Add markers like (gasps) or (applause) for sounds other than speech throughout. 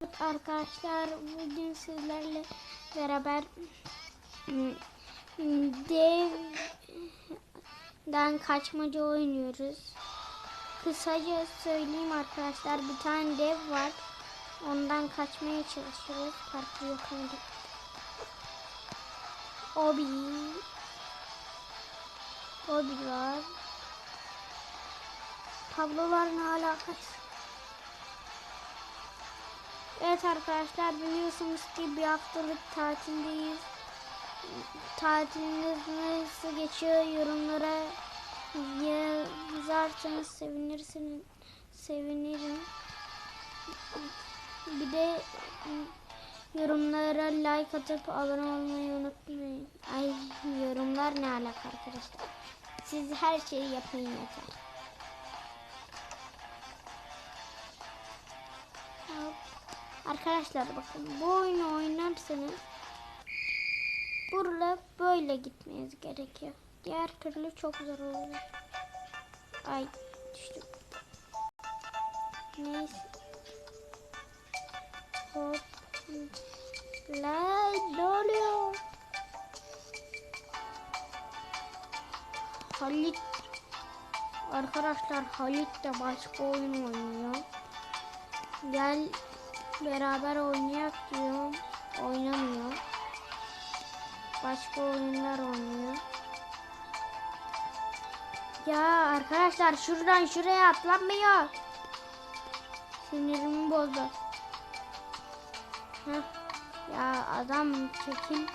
Arkadaşlar bugün sizlerle beraber hmm, devden kaçmaca oynuyoruz. Kısaca söyleyeyim arkadaşlar bir tane dev var. Ondan kaçmaya çalışıyoruz. Farklı yakaladık. Obi. Obi var. Tabloların alakası. Evet arkadaşlar biliyorsunuz ki bir haftalık tatildeyiz. Tatiliniz nasıl geçiyor yorumlara yazarsanız sevinirsiniz. Sevinirim. Bir de yorumlara like atıp abone olmayı unutmayın. Ay yorumlar ne alaka arkadaşlar. Siz her şeyi yapın yeter. Arkadaşlar bakın bu oyunu oynarsanız burada böyle gitmeniz gerekiyor. Diğer türlü çok zor olur. Ay düştüm. Neyse. Hop. La ne oluyor? Halit Arkadaşlar Halit de başka oyun oynuyor. Gel beraber oynayak diyorum. Oynamıyor. Başka oyunlar oynuyor. Ya arkadaşlar şuradan şuraya atlanmıyor. Sinirimi bozdu. Heh. Ya adam çekil.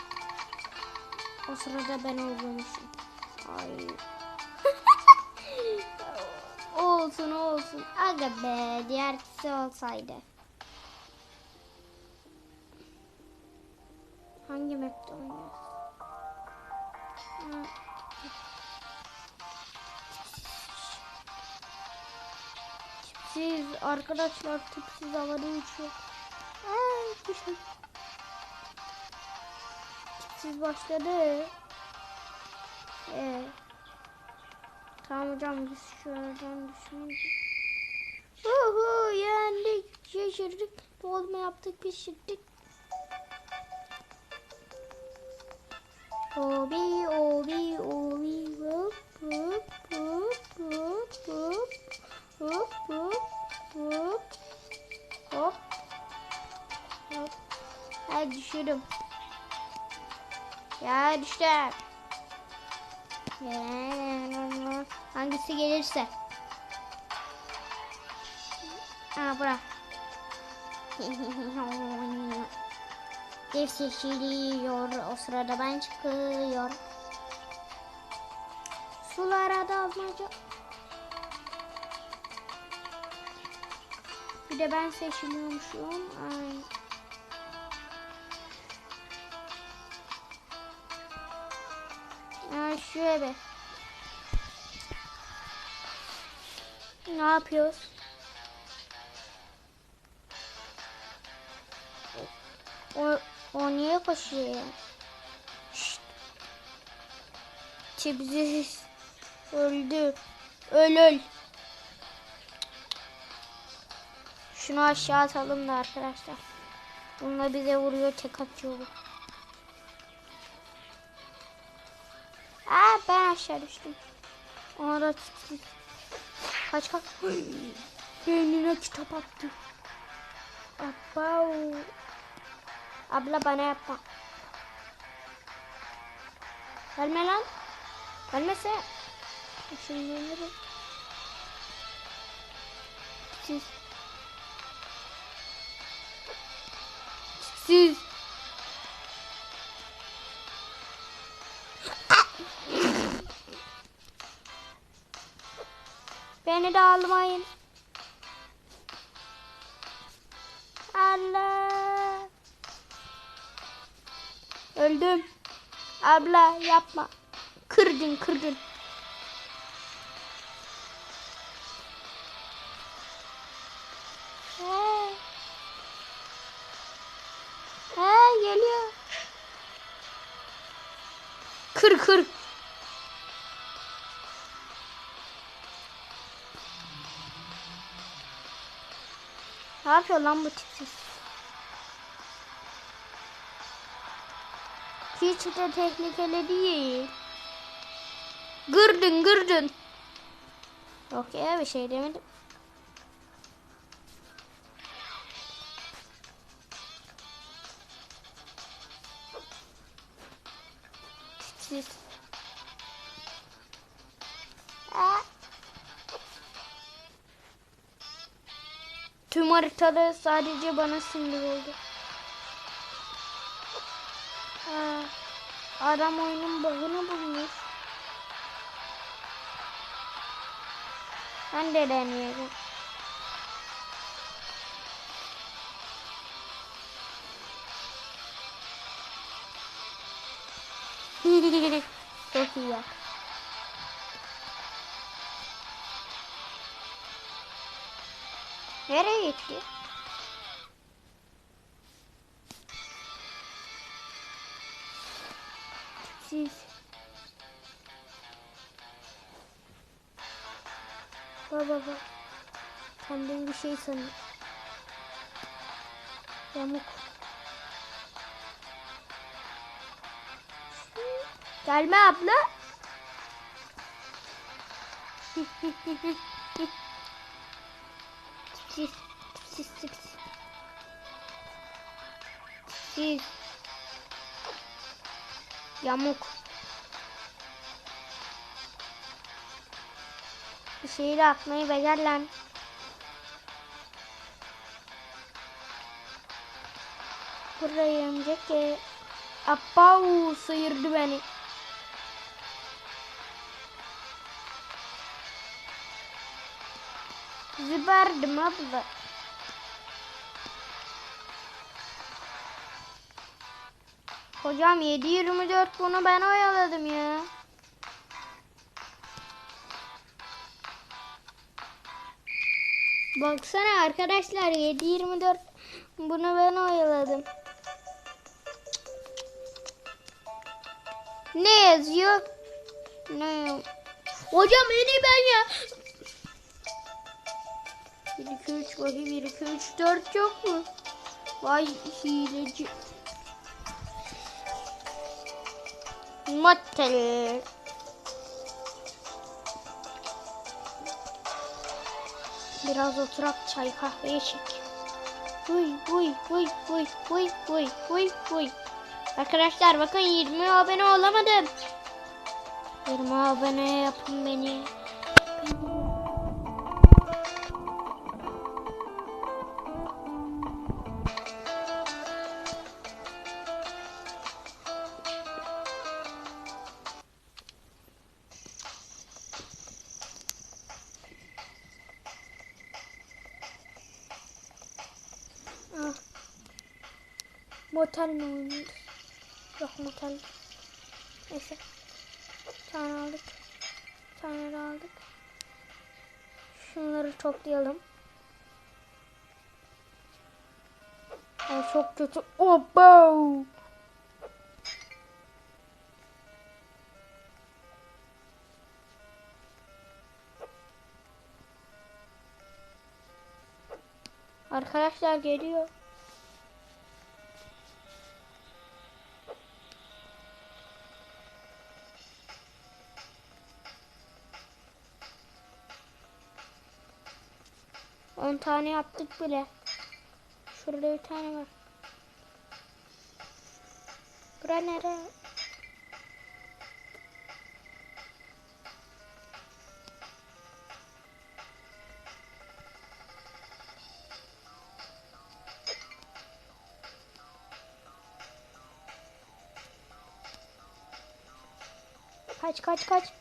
O sırada ben olmuşum. Ay. (laughs) olsun olsun. Aga be diğerkisi olsaydı. Hangi map'te oynuyoruz? Ha. Arkadaşlar tipsiz havada uçuyor. Ay düşün. Tipsiz başladı. Ee, tamam hocam biz şuradan düşünelim. Uhu yendik, şaşırdık, bozma yaptık, pişirdik. Obi, obi, obi, hop, hop, hop, hop, hop, hop, hop, hop, hop, hop. Hadi düşürdüm. Ya düştüm. Hangisi gelirse. Aa bırak. (laughs) Dev seçiliyor. O sırada ben çıkıyor. Sulara dalmaca. Bir de ben seçiliyormuşum. Ay. Ay şuraya be. Ne yapıyoruz? O, o niye koşuyor? Şşt. Tipsiz. Öldü. Öl öl. Şunu aşağı atalım da arkadaşlar. Bununla bize vuruyor tek atıyor. Aa ben aşağı düştüm. Ona da tipsiz. Kaç kaç. (gasps) Beynine kitap attı. Abau. Abla bana yapma. Gelme lan. Gelmese. Nereye? Siz. Siz. Beni de almayın. Allah. Öldüm. Abla yapma. Kırdın kırdın. He. He geliyor. Kır kır. Ne yapıyor lan bu tipsiz? Hiç de tehlikeli değil. Gırdın gırdın. Yok ya bir şey demedim. Siz. Tüm haritada sadece bana sinir oldu. Aa, adam oyunun bug'ını bulmuş. Ben de deneyelim. (laughs) Çok iyi ya. Nereye gitti? Siz. Baba baba. Kendin bir şey sanıyor. Yamuk. Gelme abla. Siz, siz, siz. Siz. Yamuk. Bir şeyi de atmayı becer lan. Buraya örümcek ki. Abbau sıyırdı beni. Zıbardım abla. Hocam 7-24 bunu ben oyaladım ya. Baksana arkadaşlar 7-24 bunu ben oyaladım. Ne yazıyor? Ne? Hocam en iyi ben ya. 1 2 3 bakayım 1 2 3 4 yok mu? Vay hileci. Motel. Biraz oturak çay kahve içek. Uy uy uy uy uy uy uy uy. Arkadaşlar bakın 20 abone olamadım. 20 abone yapın beni. Ah. Motel mi oynuyoruz? Yok motel. Neyse. Tane aldık. Tane aldık. Şunları toplayalım. Ay çok kötü. Obo! Arkadaşlar geliyor. On tane yaptık bile. Şurada bir tane var. Bura nere? Kaç kaç kaç.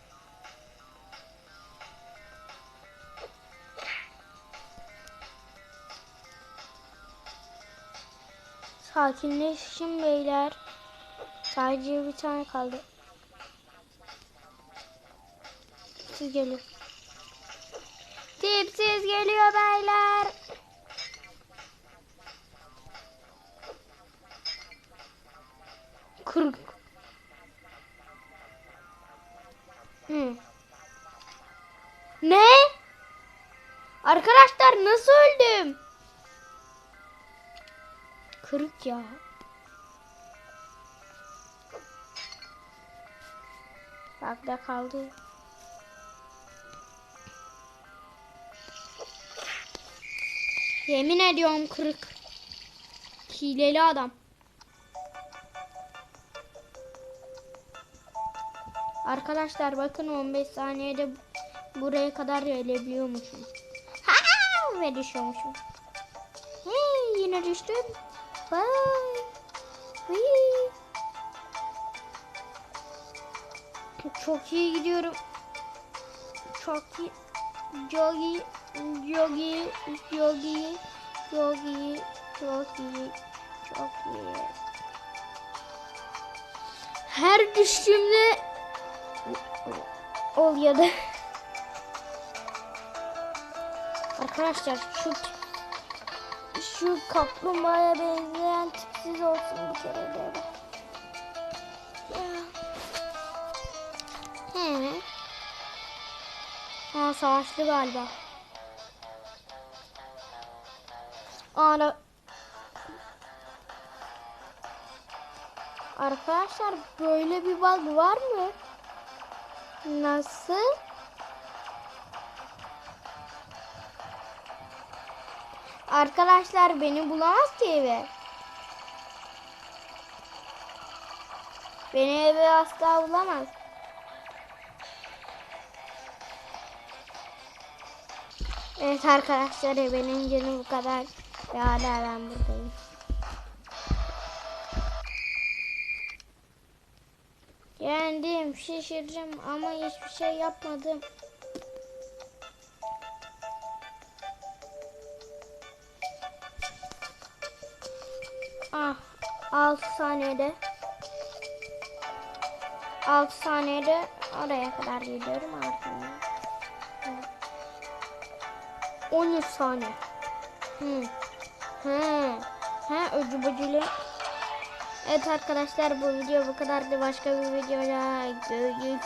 Sakinleşin beyler. Sadece bir tane kaldı. Siz geliyor. Tipsiz geliyor beyler. Kırık. Hı. Ne? Arkadaşlar nasıl öldüm? Kırık ya. Bakta kaldı. Yemin ediyorum kırık. Hileli adam. Arkadaşlar bakın 15 saniyede buraya kadar gelebiliyormuşum. Ha ve düşüyormuşum. Hey, yine düştüm. Vay. Whee. Çok iyi gidiyorum. Çok iyi. Çok iyi. Çok iyi. Çok iyi. Çok iyi. Her düştüğümde oluyordu. (laughs) Arkadaşlar şu şu kaplumbağaya benzeyen tipsiz olsun bir kere de. He. Ha savaşlı galiba. Ana. Arkadaşlar böyle bir bug var mı? Nasıl? Arkadaşlar beni bulamaz ki eve. Beni eve asla bulamaz. Evet arkadaşlar benim canım bu kadar ve hala ben buradayım. Yendim, şişireceğim ama hiçbir şey yapmadım. Ah, 6 saniyede. 6 saniyede oraya kadar gidiyorum artık. 13 saniye. Hı. Hı. Ha, öcü böcülü. Evet arkadaşlar bu video bu kadardı. Başka bir videoda görüşürüz.